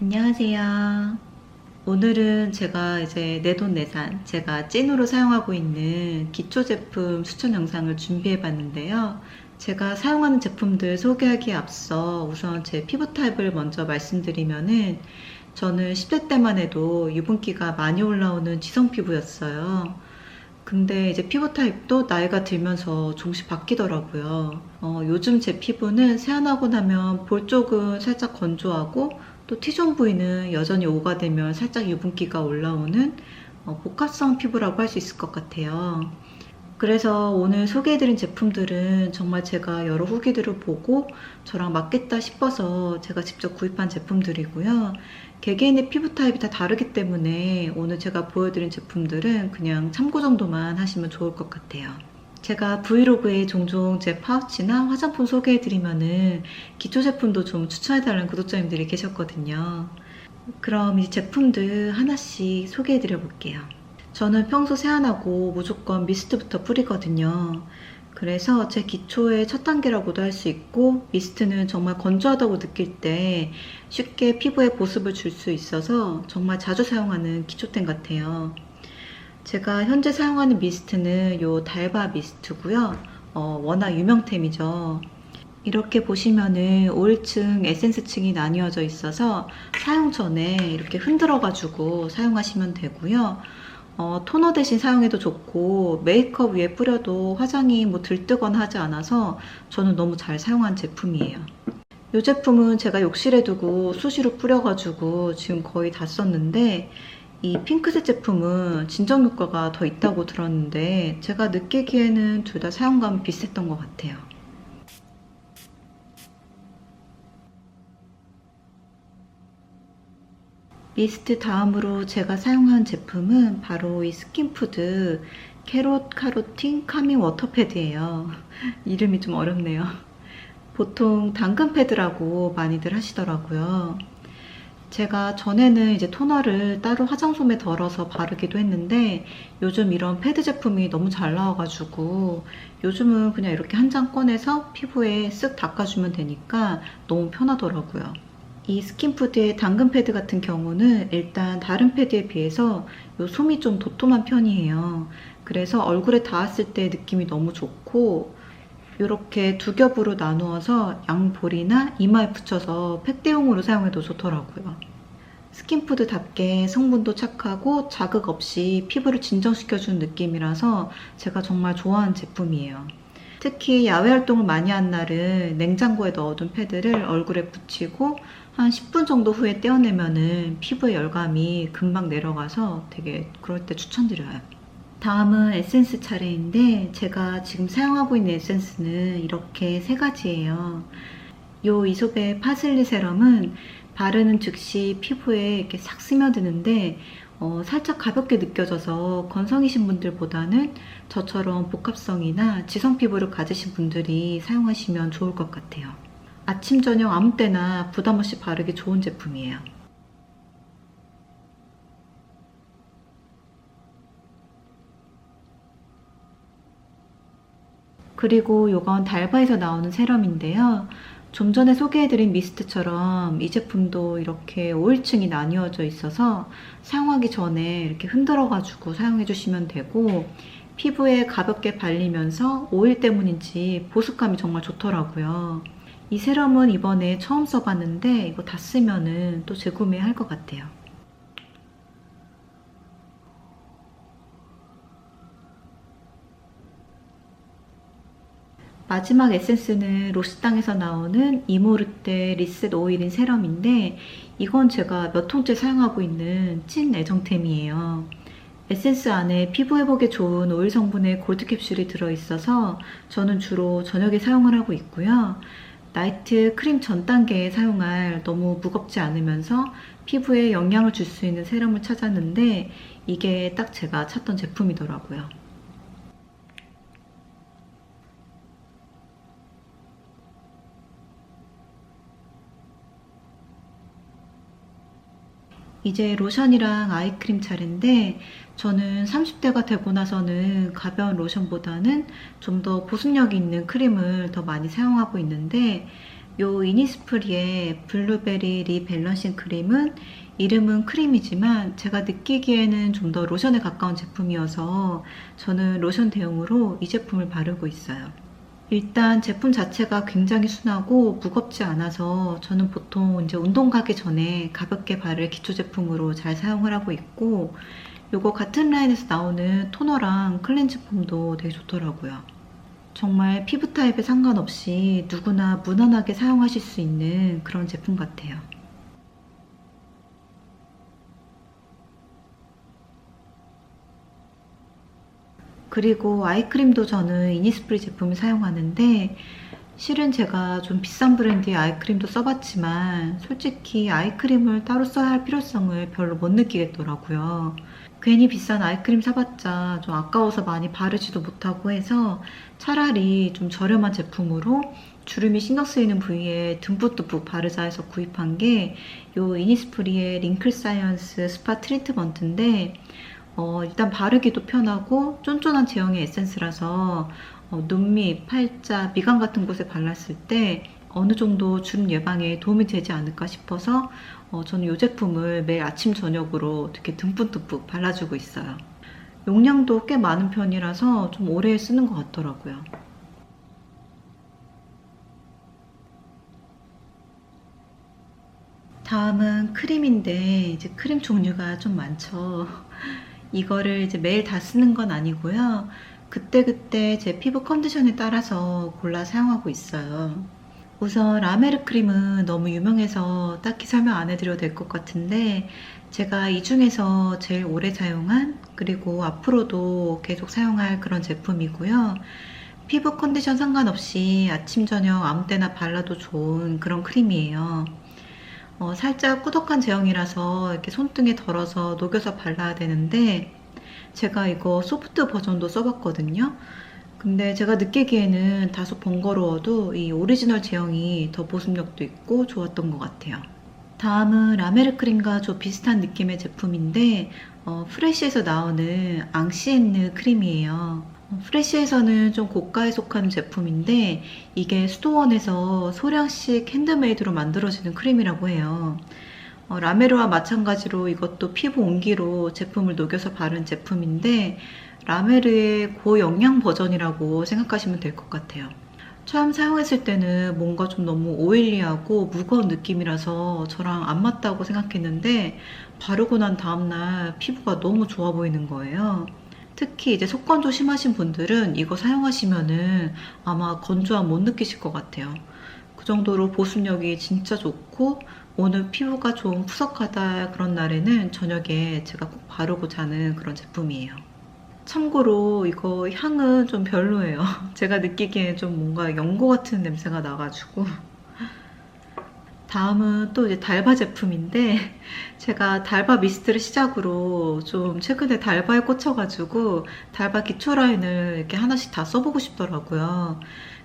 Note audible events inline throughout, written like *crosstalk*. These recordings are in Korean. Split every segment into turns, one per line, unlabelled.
안녕하세요. 오늘은 제가 이제 내돈내산, 제가 찐으로 사용하고 있는 기초 제품 추천 영상을 준비해 봤는데요. 제가 사용하는 제품들 소개하기에 앞서 우선 제 피부 타입을 먼저 말씀드리면은 저는 10대 때만 해도 유분기가 많이 올라오는 지성 피부였어요. 근데 이제 피부 타입도 나이가 들면서 조금씩 바뀌더라고요. 어, 요즘 제 피부는 세안하고 나면 볼 쪽은 살짝 건조하고 또 T존 부위는 여전히 오가 되면 살짝 유분기가 올라오는 어, 복합성 피부라고 할 수 있을 것 같아요. 그래서 오늘 소개해드린 제품들은 정말 제가 여러 후기들을 보고 저랑 맞겠다 싶어서 제가 직접 구입한 제품들이고요. 개개인의 피부 타입이 다 다르기 때문에 오늘 제가 보여드린 제품들은 그냥 참고 정도만 하시면 좋을 것 같아요. 제가 브이로그에 종종 제 파우치나 화장품 소개해드리면은 기초 제품도 좀 추천해달라는 구독자님들이 계셨거든요. 그럼 이 제품들 하나씩 소개해드려 볼게요. 저는 평소 세안하고 무조건 미스트부터 뿌리거든요. 그래서 제 기초의 첫 단계라고도 할 수 있고 미스트는 정말 건조하다고 느낄 때 쉽게 피부에 보습을 줄 수 있어서 정말 자주 사용하는 기초템 같아요. 제가 현재 사용하는 미스트는 요 달바 미스트고요. 어, 워낙 유명템이죠. 이렇게 보시면은 오일층, 에센스층이 나뉘어져 있어서 사용 전에 이렇게 흔들어 가지고 사용하시면 되고요. 어, 토너 대신 사용해도 좋고 메이크업 위에 뿌려도 화장이 뭐 들뜨거나 하지 않아서 저는 너무 잘 사용한 제품이에요. 이 제품은 제가 욕실에 두고 수시로 뿌려가지고 지금 거의 다 썼는데 이 핑크색 제품은 진정 효과가 더 있다고 들었는데 제가 느끼기에는 둘 다 사용감이 비슷했던 것 같아요. 미스트 다음으로 제가 사용한 제품은 바로 이 스킨푸드 캐롯 카로틴 카밍 워터패드예요. *laughs* 이름이 좀 어렵네요. 보통 당근 패드라고 많이들 하시더라고요. 제가 전에는 이제 토너를 따로 화장솜에 덜어서 바르기도 했는데 요즘 이런 패드 제품이 너무 잘 나와가지고 요즘은 그냥 이렇게 한 장 꺼내서 피부에 쓱 닦아주면 되니까 너무 편하더라고요. 이 스킨푸드의 당근 패드 같은 경우는 일단 다른 패드에 비해서 요 솜이 좀 도톰한 편이에요. 그래서 얼굴에 닿았을 때 느낌이 너무 좋고 이렇게 두 겹으로 나누어서 양볼이나 이마에 붙여서 팩대용으로 사용해도 좋더라고요. 스킨푸드답게 성분도 착하고 자극 없이 피부를 진정시켜주는 느낌이라서 제가 정말 좋아하는 제품이에요. 특히 야외 활동을 많이 한 날은 냉장고에 넣어둔 패드를 얼굴에 붙이고 한 10분 정도 후에 떼어내면은 피부의 열감이 금방 내려가서 되게 그럴 때 추천드려요. 다음은 에센스 차례인데 제가 지금 사용하고 있는 에센스는 이렇게 세 가지예요. 요 이솝의 파슬리 세럼은 바르는 즉시 피부에 이렇게 싹 스며드는데 어, 살짝 가볍게 느껴져서 건성이신 분들보다는 저처럼 복합성이나 지성 피부를 가지신 분들이 사용하시면 좋을 것 같아요. 아침, 저녁 아무 때나 부담 없이 바르기 좋은 제품이에요. 그리고 이건 달바에서 나오는 세럼인데요. 좀 전에 소개해드린 미스트처럼 이 제품도 이렇게 오일층이 나뉘어져 있어서 사용하기 전에 이렇게 흔들어가지고 사용해주시면 되고 피부에 가볍게 발리면서 오일 때문인지 보습감이 정말 좋더라고요. 이 세럼은 이번에 처음 써봤는데 이거 다 쓰면은 또 재구매할 것 같아요. 마지막 에센스는 로스땅에서 나오는 이모르테 리셋 오일인 세럼인데 이건 제가 몇 통째 사용하고 있는 찐 애정템이에요. 에센스 안에 피부 회복에 좋은 오일 성분의 골드 캡슐이 들어있어서 저는 주로 저녁에 사용을 하고 있고요. 나이트 크림 전 단계에 사용할 너무 무겁지 않으면서 피부에 영향을 줄 수 있는 세럼을 찾았는데 이게 딱 제가 찾던 제품이더라고요. 이제 로션이랑 아이크림 차례인데 저는 30대가 되고 나서는 가벼운 로션보다는 좀 더 보습력이 있는 크림을 더 많이 사용하고 있는데 요 이니스프리의 블루베리 리밸런싱 크림은 이름은 크림이지만 제가 느끼기에는 좀 더 로션에 가까운 제품이어서 저는 로션 대용으로 이 제품을 바르고 있어요. 일단 제품 자체가 굉장히 순하고 무겁지 않아서 저는 보통 이제 운동 가기 전에 가볍게 바를 기초 제품으로 잘 사용을 하고 있고 요거 같은 라인에서 나오는 토너랑 클렌즈 폼도 되게 좋더라고요. 정말 피부 타입에 상관없이 누구나 무난하게 사용하실 수 있는 그런 제품 같아요. 그리고 아이크림도 저는 이니스프리 제품을 사용하는데 실은 제가 좀 비싼 브랜드의 아이크림도 써봤지만 솔직히 아이크림을 따로 써야 할 필요성을 별로 못 느끼겠더라고요. 괜히 비싼 아이크림 사봤자 좀 아까워서 많이 바르지도 못하고 해서 차라리 좀 저렴한 제품으로 주름이 신경 쓰이는 부위에 듬뿍듬뿍 바르자 해서 구입한 게요 이니스프리의 링클 사이언스 스파 트리트먼트인데 어, 일단 바르기도 편하고 쫀쫀한 제형의 에센스라서 어, 눈 밑, 팔자, 미간 같은 곳에 발랐을 때 어느 정도 주름 예방에 도움이 되지 않을까 싶어서 어, 저는 이 제품을 매일 아침 저녁으로 이렇게 듬뿍듬뿍 발라주고 있어요. 용량도 꽤 많은 편이라서 좀 오래 쓰는 것 같더라고요. 다음은 크림인데 이제 크림 종류가 좀 많죠. 이거를 이제 매일 다 쓰는 건 아니고요. 그때그때 제 피부 컨디션에 따라서 골라 사용하고 있어요. 우선 라메르 크림은 너무 유명해서 딱히 설명 안 해드려도 될 것 같은데 제가 이 중에서 제일 오래 사용한 그리고 앞으로도 계속 사용할 그런 제품이고요. 피부 컨디션 상관없이 아침, 저녁 아무 때나 발라도 좋은 그런 크림이에요. 어, 살짝 꾸덕한 제형이라서 이렇게 손등에 덜어서 녹여서 발라야 되는데 제가 이거 소프트 버전도 써봤거든요. 근데 제가 느끼기에는 다소 번거로워도 이 오리지널 제형이 더 보습력도 있고 좋았던 것 같아요. 다음은 라메르 크림과 좀 비슷한 느낌의 제품인데 어, 프레쉬에서 나오는 앙시엔느 크림이에요. 어, 프레쉬에서는 좀 고가에 속한 제품인데 이게 수도원에서 소량씩 핸드메이드로 만들어지는 크림이라고 해요. 어, 라메르와 마찬가지로 이것도 피부 온기로 제품을 녹여서 바른 제품인데 라메르의 고영양 버전이라고 생각하시면 될 것 같아요. 처음 사용했을 때는 뭔가 좀 너무 오일리하고 무거운 느낌이라서 저랑 안 맞다고 생각했는데 바르고 난 다음날 피부가 너무 좋아 보이는 거예요. 특히 이제 속건조 심하신 분들은 이거 사용하시면은 아마 건조함 못 느끼실 것 같아요. 그 정도로 보습력이 진짜 좋고 오늘 피부가 좀 푸석하다 그런 날에는 저녁에 제가 꼭 바르고 자는 그런 제품이에요. 참고로 이거 향은 좀 별로예요. *laughs* 제가 느끼기에 좀 뭔가 연고 같은 냄새가 나가지고. 다음은 또 이제 달바 제품인데 제가 달바 미스트를 시작으로 좀 최근에 달바에 꽂혀가지고 달바 기초 라인을 이렇게 하나씩 다 써보고 싶더라고요.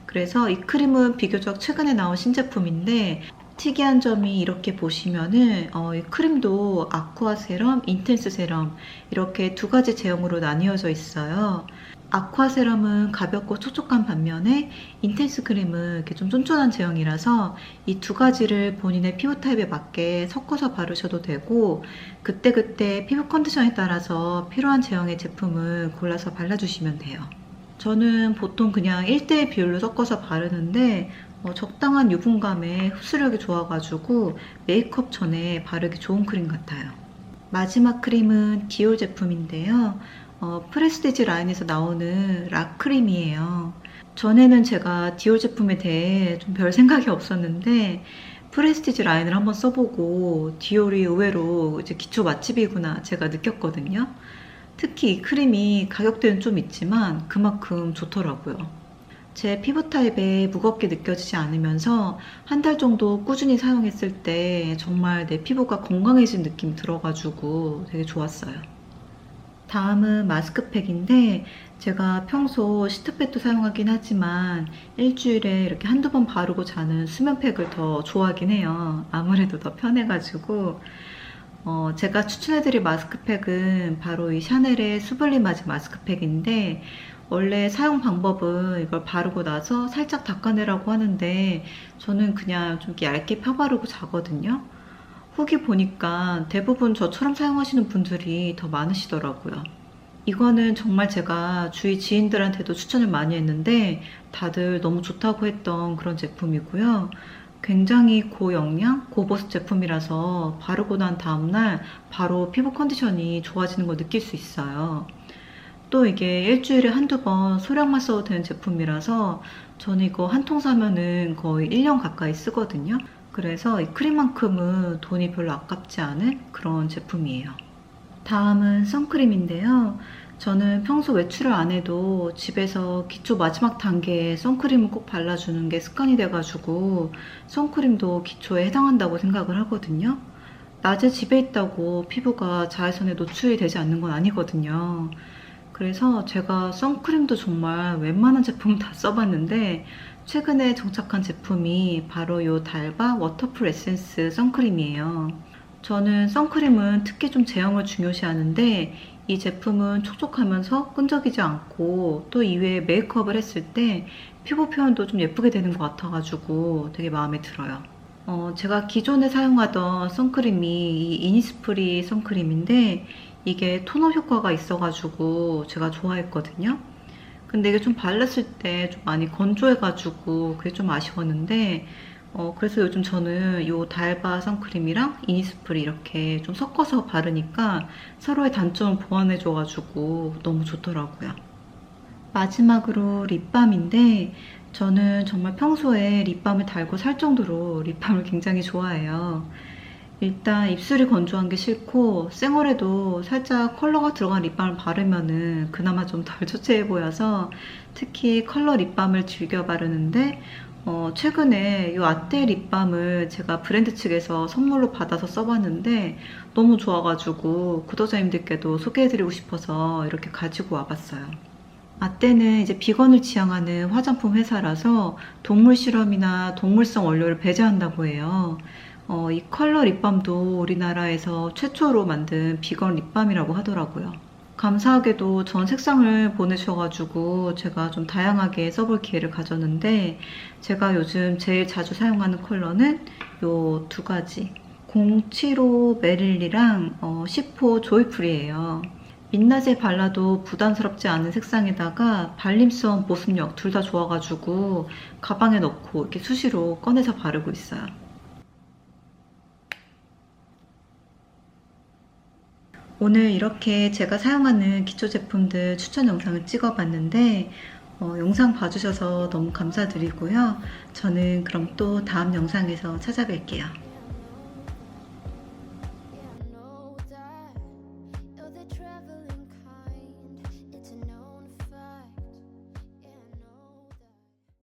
그래서 이 크림은 비교적 최근에 나온 신제품인데 특이한 점이 이렇게 보시면은 어, 이 크림도 아쿠아 세럼, 인텐스 세럼 이렇게 두 가지 제형으로 나뉘어져 있어요. 아쿠아 세럼은 가볍고 촉촉한 반면에 인텐스 크림은 이렇게 좀 쫀쫀한 제형이라서 이 두 가지를 본인의 피부 타입에 맞게 섞어서 바르셔도 되고 그때그때 피부 컨디션에 따라서 필요한 제형의 제품을 골라서 발라주시면 돼요. 저는 보통 그냥 1대1 비율로 섞어서 바르는데 어, 적당한 유분감에 흡수력이 좋아가지고 메이크업 전에 바르기 좋은 크림 같아요. 마지막 크림은 디올 제품인데요. 어, 프레스티지 라인에서 나오는 락 크림이에요. 전에는 제가 디올 제품에 대해 좀 별 생각이 없었는데 프레스티지 라인을 한번 써보고 디올이 의외로 이제 기초 맛집이구나 제가 느꼈거든요. 특히 이 크림이 가격대는 좀 있지만 그만큼 좋더라고요. 제 피부 타입에 무겁게 느껴지지 않으면서 한 달 정도 꾸준히 사용했을 때 정말 내 피부가 건강해진 느낌이 들어가지고 되게 좋았어요. 다음은 마스크팩인데 제가 평소 시트팩도 사용하긴 하지만 일주일에 이렇게 한두 번 바르고 자는 수면팩을 더 좋아하긴 해요. 아무래도 더 편해가지고 어, 제가 추천해드릴 마스크팩은 바로 이 샤넬의 수블리마즈 마스크팩인데 원래 사용 방법은 이걸 바르고 나서 살짝 닦아내라고 하는데 저는 그냥 좀 얇게 펴바르고 자거든요. 후기 보니까 대부분 저처럼 사용하시는 분들이 더 많으시더라고요. 이거는 정말 제가 주위 지인들한테도 추천을 많이 했는데 다들 너무 좋다고 했던 그런 제품이고요. 굉장히 고영양, 고보습 제품이라서 바르고 난 다음날 바로 피부 컨디션이 좋아지는 걸 느낄 수 있어요. 또 이게 일주일에 한두 번 소량만 써도 되는 제품이라서 저는 이거 한 통 사면은 거의 1년 가까이 쓰거든요. 그래서 이 크림만큼은 돈이 별로 아깝지 않은 그런 제품이에요. 다음은 선크림인데요. 저는 평소 외출을 안 해도 집에서 기초 마지막 단계에 선크림을 꼭 발라주는 게 습관이 돼가지고 선크림도 기초에 해당한다고 생각을 하거든요. 낮에 집에 있다고 피부가 자외선에 노출이 되지 않는 건 아니거든요. 그래서 제가 선크림도 정말 웬만한 제품 다 써봤는데 최근에 정착한 제품이 바로 이 달바 워터풀 에센스 선크림이에요. 저는 선크림은 특히 좀 제형을 중요시하는데 이 제품은 촉촉하면서 끈적이지 않고 또 이외에 메이크업을 했을 때 피부 표현도 좀 예쁘게 되는 것 같아가지고 되게 마음에 들어요. 어, 제가 기존에 사용하던 선크림이 이 이니스프리 선크림인데 이게 톤업 효과가 있어가지고 제가 좋아했거든요. 근데 이게 좀 발랐을 때 좀 많이 건조해가지고 그게 좀 아쉬웠는데 어, 그래서 요즘 저는 이 달바 선크림이랑 이니스프리 이렇게 좀 섞어서 바르니까 서로의 단점을 보완해줘가지고 너무 좋더라고요. 마지막으로 립밤인데 저는 정말 평소에 립밤을 달고 살 정도로 립밤을 굉장히 좋아해요. 일단 입술이 건조한 게 싫고 생얼에도 살짝 컬러가 들어간 립밤을 바르면은 그나마 좀 덜 초췌해 보여서 특히 컬러 립밤을 즐겨 바르는데 어, 최근에 이 아떼 립밤을 제가 브랜드 측에서 선물로 받아서 써봤는데 너무 좋아가지고 구독자님들께도 소개해드리고 싶어서 이렇게 가지고 와봤어요. 아떼는 이제 비건을 지향하는 화장품 회사라서 동물 실험이나 동물성 원료를 배제한다고 해요. 어, 이 컬러 립밤도 우리나라에서 최초로 만든 비건 립밤이라고 하더라고요. 감사하게도 전 색상을 보내주셔가지고 제가 좀 다양하게 써볼 기회를 가졌는데 제가 요즘 제일 자주 사용하는 컬러는 요 두 가지 075 메릴리랑 어, 10호 조이풀이에요. 민낯에 발라도 부담스럽지 않은 색상에다가 발림성 보습력 둘 다 좋아가지고 가방에 넣고 이렇게 수시로 꺼내서 바르고 있어요. 오늘 이렇게 제가 사용하는 기초 제품들 추천 영상을 찍어봤는데 어, 영상 봐주셔서 너무 감사드리고요. 저는 그럼 또 다음 영상에서 찾아뵐게요.